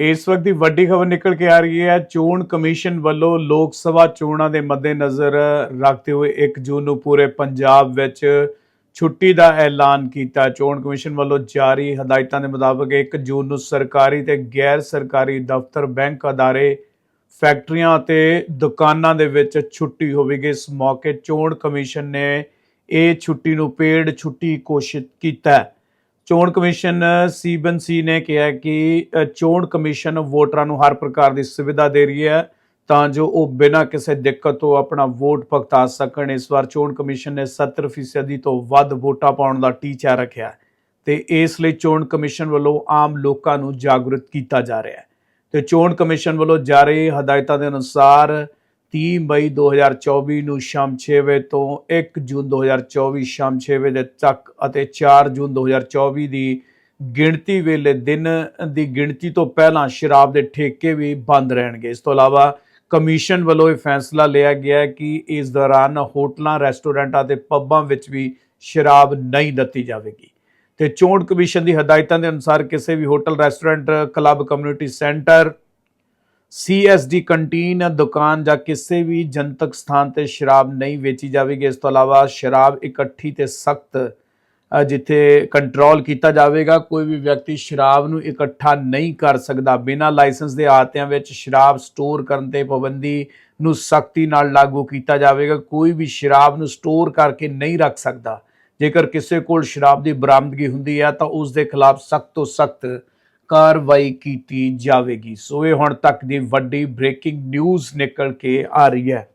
ਇਸ ਵਕਤ ਦੀ ਵੱਡੀ ਖਬਰ ਨਿਕਲ ਕੇ ਆ ਰਹੀ ਹੈ। ਚੋਣ ਕਮਿਸ਼ਨ ਵੱਲੋਂ ਲੋਕ ਸਭਾ ਚੋਣਾਂ ਦੇ ਮੱਦੇਨਜ਼ਰ ਰੱਖਦੇ ਹੋਏ 1 ਜੂਨ ਨੂੰ ਪੂਰੇ ਪੰਜਾਬ ਵਿੱਚ ਛੁੱਟੀ ਦਾ ਐਲਾਨ ਕੀਤਾ। ਚੋਣ ਕਮਿਸ਼ਨ ਵੱਲੋਂ ਜਾਰੀ ਹਦਾਇਤਾਂ ਦੇ ਮੁਤਾਬਕ 1 ਜੂਨ ਨੂੰ ਸਰਕਾਰੀ ਤੇ ਗੈਰ ਸਰਕਾਰੀ ਦਫ਼ਤਰ, ਬੈਂਕ ਅਦਾਰੇ, ਫੈਕਟਰੀਆਂ ਅਤੇ ਦੁਕਾਨਾਂ ਦੇ ਵਿੱਚ ਛੁੱਟੀ ਹੋਵੇਗੀ। ਇਸ ਮੌਕੇ ਚੋਣ ਕਮਿਸ਼ਨ ਨੇ ਇਹ ਛੁੱਟੀ ਨੂੰ ਪੇਡ ਛੁੱਟੀ ਘੋਸ਼ਿਤ ਕੀਤਾ। ਹੈ ਚੋਣ ਕਮਿਸ਼ਨ ਸੀਬੀਐਨਸੀ ਨੇ ਕਿਹਾ ਕਿ ਚੋਣ ਕਮਿਸ਼ਨ ਵੋਟਰਾਂ ਨੂੰ ਹਰ ਪ੍ਰਕਾਰ ਦੀ ਸੁਵਿਧਾ ਦੇ ਰਹੀ ਹੈ, ਤਾਂ ਜੋ ਉਹ ਬਿਨਾਂ ਕਿਸੇ ਦਿੱਕਤ ਤੋਂ ਆਪਣਾ ਵੋਟ ਭੁਗਤਾ ਸਕਣ। ਇਸ ਵਾਰ ਚੋਣ ਕਮਿਸ਼ਨ ਨੇ 70% ਤੋਂ ਵੱਧ ਵੋਟਾਂ ਪਾਉਣ ਦਾ ਟੀਚਾ ਰੱਖਿਆ ਹੈ ਤੇ ਇਸ ਲਈ ਚੋਣ ਕਮਿਸ਼ਨ ਵੱਲੋਂ ਆਮ ਲੋਕਾਂ ਨੂੰ ਜਾਗਰੂਕ ਕੀਤਾ ਜਾ ਰਿਹਾ ਹੈ। ਤੇ ਚੋਣ ਕਮਿਸ਼ਨ ਵੱਲੋਂ ਜਾਰੀ ਹਦਾਇਤਾਂ ਦੇ ਅਨੁਸਾਰ 30 ਮਈ 2024 ਨੂੰ ਸ਼ਾਮ 6 ਵਜੇ ਤੋਂ 1 ਜੂਨ 2024 ਸ਼ਾਮ 6 ਵਜੇ ਤੱਕ ਅਤੇ 4 ਜੂਨ 2024 ਦੀ ਗਿਣਤੀ ਵੇਲੇ ਦਿਨ ਦੀ ਗਿਣਤੀ ਤੋਂ ਪਹਿਲਾਂ ਸ਼ਰਾਬ ਦੇ ਠੇਕੇ ਵੀ ਬੰਦ ਰਹਿਣਗੇ। ਇਸ ਤੋਂ ਇਲਾਵਾ ਕਮਿਸ਼ਨ ਵੱਲੋਂ ਇਹ ਫੈਸਲਾ ਲਿਆ ਗਿਆ ਕਿ ਇਸ ਦੌਰਾਨ ਹੋਟਲਾਂ, ਰੈਸਟੋਰੈਂਟਾਂ ਤੇ ਪੱਬਾਂ ਵਿੱਚ ਵੀ ਸ਼ਰਾਬ ਨਹੀਂ ਦਿੱਤੀ ਜਾਵੇਗੀ। ਤੇ ਚੋਣ ਕਮਿਸ਼ਨ ਦੀ ਹਦਾਇਤਾਂ ਦੇ ਅਨੁਸਾਰ ਕਿਸੇ ਵੀ hotel, restaurant, club, community centre CSD canteen ਦੁਕਾਨ ਜਾਂ ਕਿਸੇ ਵੀ ਜਨਤਕ ਸਥਾਨ ਤੇ ਸ਼ਰਾਬ ਨਹੀਂ ਵੇਚੀ ਜਾਵੇਗੀ। ਇਸ ਤੋਂ ਇਲਾਵਾ ਸ਼ਰਾਬ ਇਕੱਠੀ ਤੇ ਸਖਤ ਜਿੱਥੇ ਕੰਟਰੋਲ ਕੀਤਾ ਜਾਵੇਗਾ, ਕੋਈ ਵੀ ਵਿਅਕਤੀ ਸ਼ਰਾਬ ਨੂੰ ਇਕੱਠਾ ਨਹੀਂ ਕਰ ਸਕਦਾ। ਬਿਨਾਂ ਲਾਇਸੈਂਸ ਦੇ ਆਤਿਆਂ ਵਿੱਚ ਸ਼ਰਾਬ ਸਟੋਰ ਕਰਨ ਤੇ ਪਾਬੰਦੀ ਨੂੰ ਸਖਤੀ ਨਾਲ ਲਾਗੂ ਕੀਤਾ ਜਾਵੇਗਾ। ਕੋਈ ਵੀ ਸ਼ਰਾਬ ਨੂੰ ਸਟੋਰ ਕਰਕੇ ਨਹੀਂ ਰੱਖ ਸਕਦਾ। ਜੇਕਰ ਕਿਸੇ ਕੋਲ ਸ਼ਰਾਬ ਦੀ ਬਰਾਮਦਗੀ ਹੁੰਦੀ ਹੈ ਤਾਂ ਉਸ ਦੇ ਖਿਲਾਫ ਸਖਤ ਤੋਂ ਸਖਤ ਕਾਰਵਾਈ ਕੀਤੀ ਜਾਵੇਗੀ। ਸੋ ਇਹ ਹੁਣ ਤੱਕ ਦੀ ਵੱਡੀ ਬ੍ਰੇਕਿੰਗ ਨਿਊਜ਼ ਨਿਕਲ ਕੇ ਆ ਰਹੀ ਹੈ।